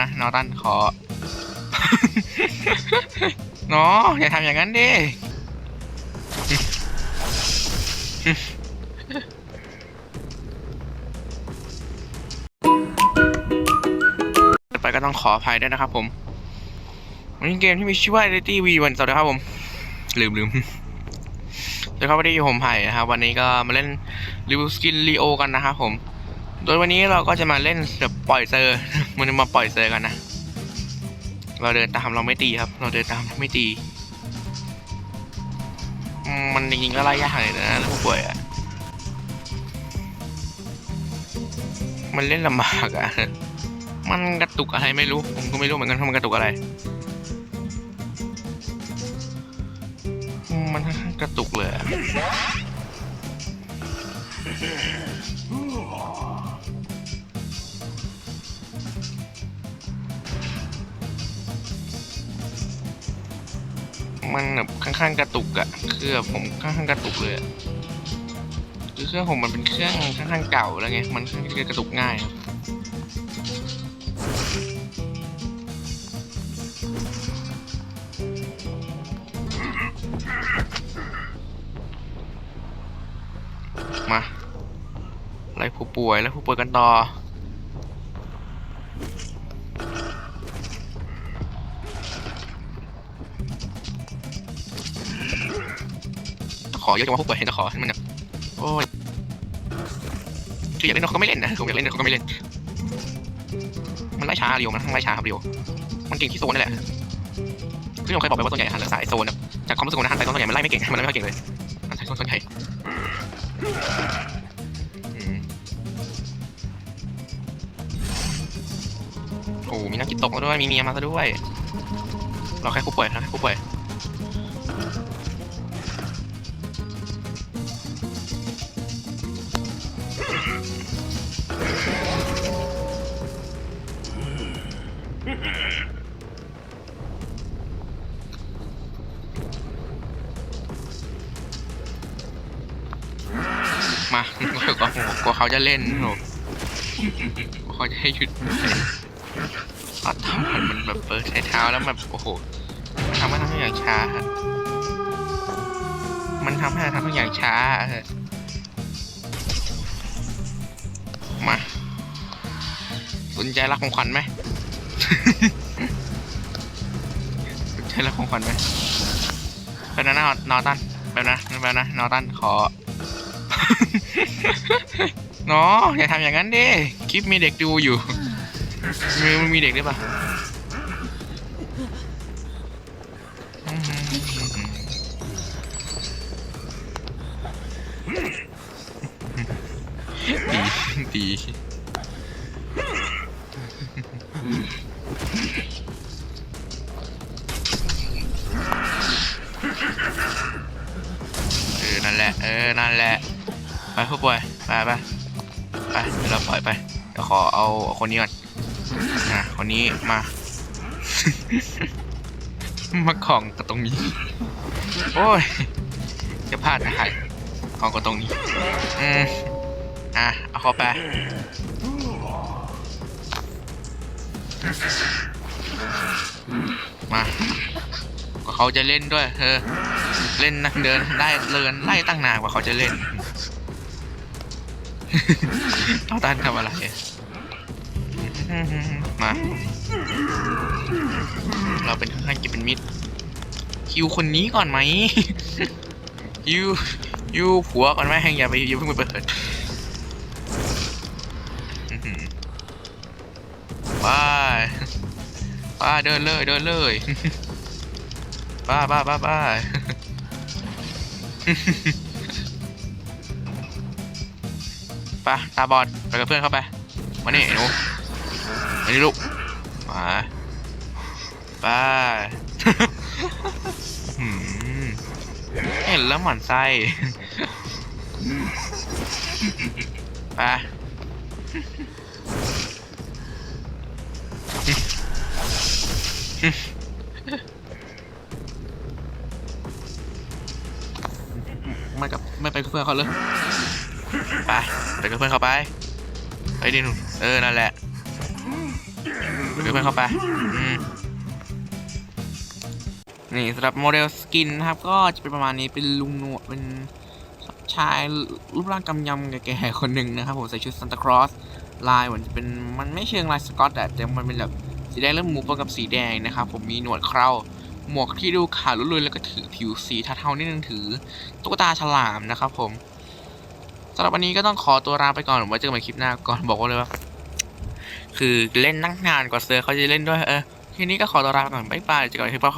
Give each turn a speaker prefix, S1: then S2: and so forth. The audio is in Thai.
S1: นะนอตันขอนาอย่าทำอย่างนั้นดิไปก็ต้องขออภัยด้วยนะครับผมวันนี้เกมที่มีชื่อว่า Identity V วันสวัสดีครับผม ลืมลืมเดี๋ยวครับวันนี้อยู่ผมไผ่นะครับ วันนี้ก็มาเล่นรีวิวสกินลีโอกันนะครับผม โดยวันนี้เราก็จะมาเล่นแบบปล่อยเซอร์มันมาปล่อยเซอร์กันนะ เราเดินตามเราไม่ตีครับ เราเดินตามเราไม่ตี มันจริงๆก็ไล่ยากเลยนะผู้ป่วยอะมันเล่นลำบากอะมันกระตุกอะไรไม่รู้ ผมก็ไม่รู้เหมือนกันว่ามันกระตุกอะไรมมันค่อนข้าง มันแบบค่อนข้างกระตุกอะคือแบบผมค่อนข้างกระตุกเลยอะคือเครื่องผมมันเป็นเครื่องค่อนข้างเก่าแล้วไงมันค่อนข้างกระตุกง่ายครับมาไล่ผู้ป่วยไล่ผู้ป่วยกันต่อ อเยอะจังว่าผู้ป่วยเห็นจะขอให้มันแบบโอ้ยคืออยากเล่นเขาก็ไม่เล่นนะผมอยากเล่นเขาก็ไม่เล่น มันไล่ช้าเรียวมันทั้งไล่ช้าครับเรียวมันเก่งที่โซนนี่แหละคือผมเคยบอกไปว่าส่วนใหญ่หันสายโซนจากความรู้สึกของหันสายโซนส่วใหญ่มันไล่ไม่เก่งมันไล่ไม่ค่อยเก่งเลยหันสายโซนส่วนใหญ่โอ้มีนักกินตกมาด้วยมีเมียมาซะด้วย เราแค่ผู้ป่วยนะแค่ผู้ป่วย มาก็กลัวกลัวเขาจะเล่นโอ้กลัวเขาจะให้หยุดเขาทำมันมันแบบเปิดใช้เท้าแล้วแบบโอ้โหทำให้ทำทุกอย่างช้า มันทำให้เราทำทุกอย่างช้ามาสนใจรักของขวัญไหม สนใจรักของขวัญไหมเป็นนะนอนอตันแบบนะแบบนะนนอตันขอเนาะอย่าทำอย่างนั้นดิคลิปมีเด็กดูอยู่ มีมีเด็กด้วยปะดีดี เออนั่นแหละเออ นั่นแหละ ไปผู้ป่วย ไปไปไปเดี๋ยวเราปล่อยไปเดี๋ยวขอเอาคนนี้ก่อนนะคนนี้มา มาของกับตรงนี้ โอ้ย จะพลาดได้ของกับตรงนี้ อืมอะ เอาเข้าไปมาเขาจะเล่นด้วยเธอ เล่นนักเดินได้เดินไล่ตั้งนานกว่าเขาจะเล่นเท่าตันทำอะไรมา เราเป็นข้างๆกินเป็นมิตรคิวคนนี้ก่อนไหมยูยูผัวก่อนไหมอย่าไปอย่าเพิ่งไปเปิดอื้อหือไปไปเดินเลยเดินเลยบ้าบ้าบ้าบ้า ไปตาบอดไปกับเพื่อนเข้าไปมานี่ไอ้หนูมานี่ลูกมาไปเห็นแล้วหมันไส้ไป ไม่กับไม่ไปกับเพื่อนเขาเลยไปไปกับเพื่อนเขาไปไปดิหนูเออนั่นแหละไม่ไปยวเพื่อนเขาไปนี่สำหรับโมเดลสกินนะครับ ก็จะเป็นประมาณนี้เป็นลุงหนวดเป็นชายรูปร่างกำยำแก่ๆคนหนึ่งนะครับผมใส่ชุดซานตาคลอสลายเหมือนจะเป็นมันไม่เชิงลายสกอตแต่แต่มันเป็นแบบสีแดงเริ่มมูฟกับสีแดงนะครับผมมีหนวดเครา หมวกที่ดูขาวลุยๆแล้วก็ถือผิวสีเทาๆนิดนึงถือตุ๊กตาฉลามนะครับผมสำหรับวันนี้ก็ต้องขอตัวลาไปก่อนไว้เจอกันใหม่คลิปหน้าก่อนบอกว่าเลยว่าคือเล่นนั่งนานกว่าเซอร์เขาจะเล่นด้วยเออทีนี้ก็ขอตัวลาไปก่อนบ๊ายบายเจอกันที่ป้า